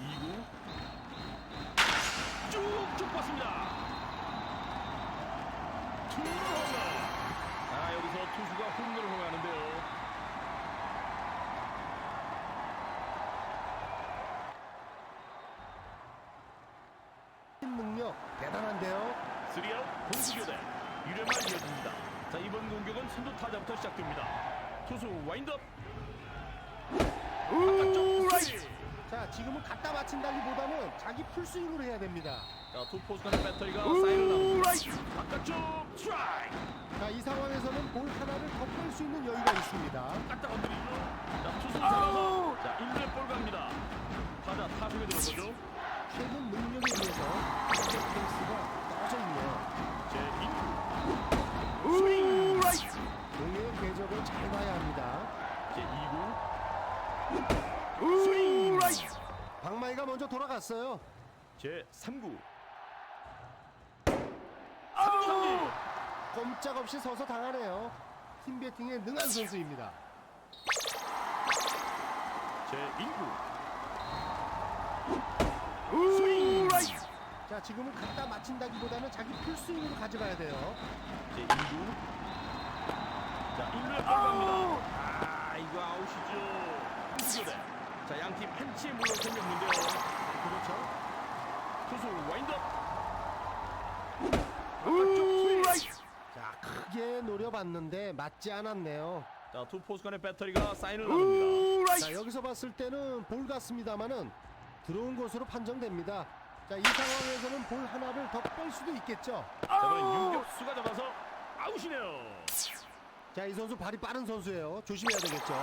제2구 쭉쭉 뻗습니다. 투런 홈런. 아 여기서 투수가 홈런을 허용하는데요. 능력 대단한데요. 3아웃 공수교대 1회말 이어집니다. 자 이번 공격은 선두 타자부터 시작됩니다. 투수 와인드업 바깥쪽 스트라이크. 자, 지금은 갖다 맞힌다기보다는 자기 풀스윙으로 해야 됩니다. 자, 투 포수 간의 배터리가 나눕니다. 바깥쪽 스트라이크. 자, 이 상황에서는 볼 하나를 더 뺄 수 있는 여유가 있습니다. 갖다 건드리죠. 자, 투수 잡아서 자, 1루에 볼 갑니다. 타자 타석에 들어서죠. 최근 능력에 비해서 페이스가 떨어져 있네요. 제 2구 스윙 공의 궤적을 잘 봐야 합니다. 제 2구 스윙 박마이가 먼저 돌아갔어요. 제 3구. 삼진 꼼짝없이 서서 당하네요. 팀 배팅에 능한 선수입니다. 제 1구. 스윙 자, 지금은 갖다 맞힌다기보다는 자기 풀스윙으로 가져가야 돼요. 제 2구. 자 1루에 볼 갑니다. 아 이거 아웃이죠. 투수교대 자 양팀 팬치에 물러선 없는데요 그렇죠. 투수 와인드업 자, 크게 노려봤는데 맞지 않았네요. 자, 두 포수 간의 배터리가 사인을 나눕니다. 자, 여기서 봤을 때는 볼 같습니다만은 들어온 것으로 판정됩니다. 자, 이 상황에서는 볼 하나를 더 뺄 수도 있겠죠. 자, 이번엔 유격수가 잡아서 아웃이네요. 자, 이 선수 발이 빠른 선수예요. 조심해야 되겠죠.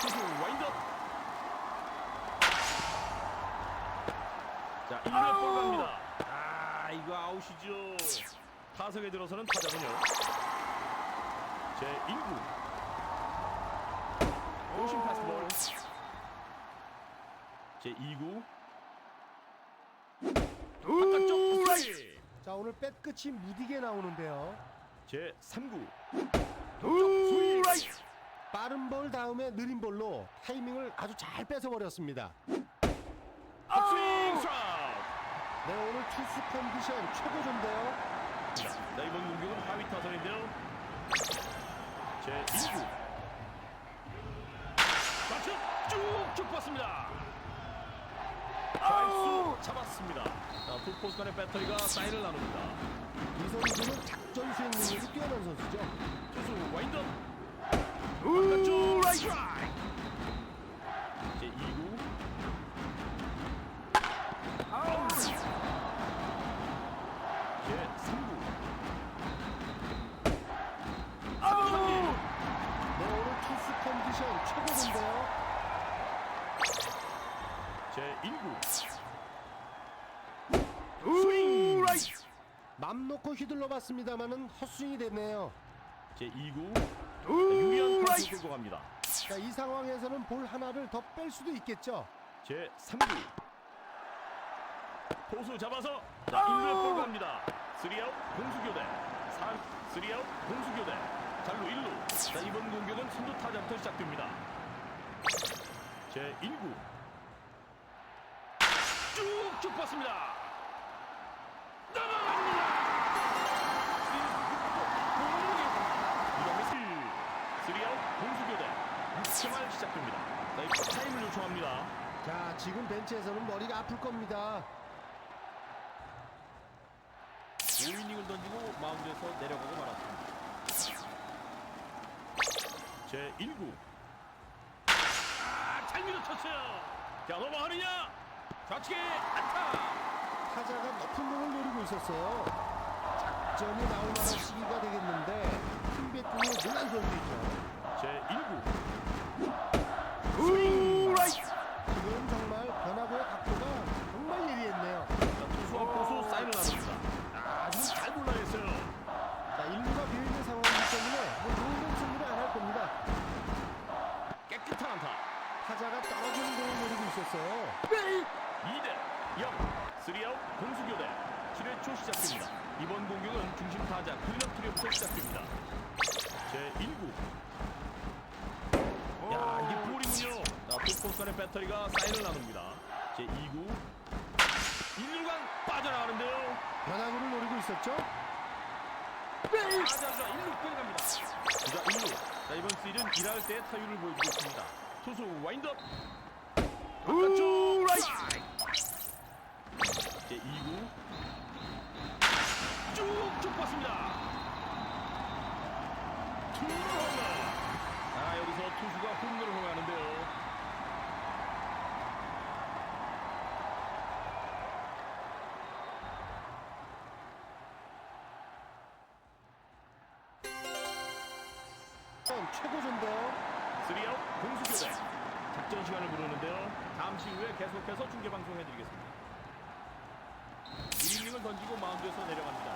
투수 와인드업. 자, 1루에 볼 갑니다. 아, 이거 아웃이죠. 타석에 들어서는 타자군요. 제 1구. 오신 파스볼. 제 2구. 바깥쪽 스트라이크. 자, 오늘 백끝이 무디게 나오는데요. 제 3구. 동쪽 스윙. 빠른 볼 다음에 느린 볼로 타이밍을 아주 잘 뺏어버렸습니다. 스윙 스트라이크. 네, 오늘 투수 컨디션 최고조인데요. 자, 이번 공격은 하위 타선인데요. 제 2구. 좌측 쭉쭉 뻗습니다. 좌익수 잡았습니다. 자, 두 포수 간의 배터리가 사인을 나눕니다. 이 선수는 작전 수행 능력이 뛰어난 선수죠. 투수 와인드업. 바깥쪽 스트라이크. 휘둘러 봤습니다만은 헛스윙이 됐네요. 제 2구 유리한 끌고 갑니다. 자, 이 상황에서는 볼 하나를 더 뺄 수도 있겠죠. 제 3구 포수 잡아서 자 1루에 볼 갑니다. 3아웃 공수교대. 3 3아웃 공수교대. 잘루 1루. 자 이번 공격은 선두 타자부터 시작됩니다. 제 1구. 쭉쭉 뻗습니다 시작됩니다 자 이제 타임을 요청합니다 자, 지금 벤치에서는 머리가 아플 겁니다. 5이닝을 던지고 마운드에서 내려가고 말았습니다. 제 1구. 아, 잘 밀어쳤어요. 자, 넘어가느냐? 좌측에 안타. 타자가 높은 공을 노리고 있었어요. 작전이 나올 만한 시기가 되겠는데 팀 배팅에 능한 선수이죠. 제 1구. 스윙. 지금 정말 변화구의 각도가 정말 예리했네요. 자, 투수와 포수 사인을. 아, 아주 잘 골라냈어요. 자, 1루가 비어있는 상황이기 때문에 뭐 좋은 승부는 안할 겁니다. 깨끗한 안타. 타자가 떨어지는 공을 노리고 있었어요. 2대 0 3아웃 공수교대 7회 초 시작됩니다 이번 공격은 중심 타자 클리너 트리오부터 시작됩니다 제 1구 간의 배터리가 사인을 나눕니다 제 2구 1루간 빠져나가는데요. 변화구를 노리고 있었죠. 타자가 1루 끌어갑니다. 주자 1루. 자 이번 시즌 1할 때 타율을 보여주고 있습니다. 투수 와인드업. 바깥쪽 제 2구 쭉쭉 봤습니다. 투런 최고조인데요. 3아웃 공수교대. 작전 시간을 부르는데요. 잠시 후에 계속해서 중계 방송해드리겠습니다. 1이닝을 던지고 마운드에서 내려갑니다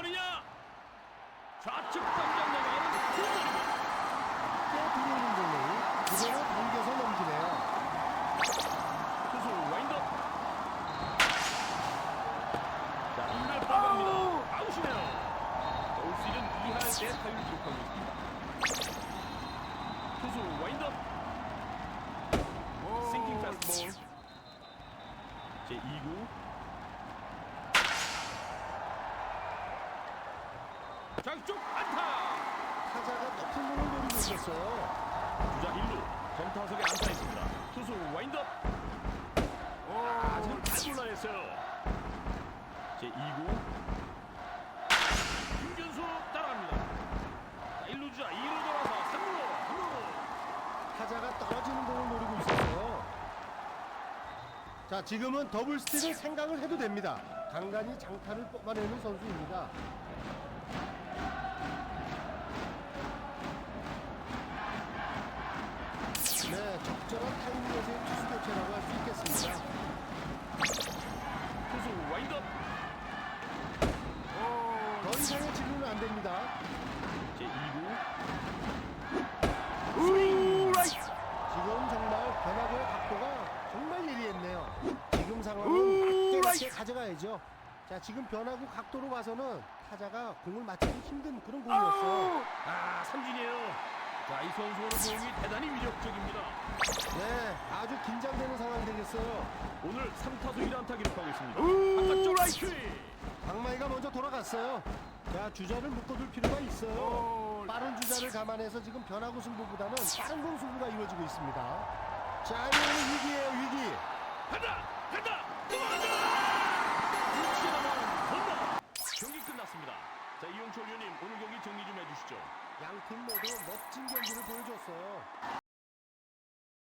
가느냐? 좌측 당장 넘어가는 홈런입니다 꽤 들어오는 공을 그대로 당겨서 넘기네요. 투수 와인드업 자 2를 빠갑니다. 아웃이네요. 자, 올 시즌 2할 때 타율 기록하고 있습니다. 투수 와인드업 싱킹 패스트볼 제 2구 좌쪽 안타 타자가 높은 공을 노리고 있었어요. 주자 1루 정타석에 안타했습니다 투수 와인드업 아 지금 잘 골라냈어요 제 2구 김준수 따라갑니다 자, 1루 주자 2루 돌아서 3루 3루 타자가 떨어지는 공을 노리고 있었어요. 자, 지금은 더블 스틸을 생각을 해도 됩니다. 간간히 장타를 뽑아내는 선수입니다. 가져가야죠. 자, 지금 변화구 각도로 봐서는 타자가 공을 맞추기 힘든 그런 공이었어요. 아 삼진이에요 자 이 선수 오늘 공이 대단히 위력적입니다 네, 아주 긴장되는 상황이 되겠어요. 오늘 3타수 1안타 기록하고 있습니다 바깥쪽 라이트 강마이가 먼저 돌아갔어요. 자, 주자를 묶어둘 필요가 있어요. 빠른 주자를 감안해서 지금 변화구 승부보다는 빠른 공 승부가 이루어지고 있습니다. 자, 이거는 위기예요, 위기. 간다 간다 넘어간다 끝났습니다 자 이용철 위원님 오늘 경기 정리 좀 해주시죠 양 팀 모두 멋진 경기를 보여줬어요.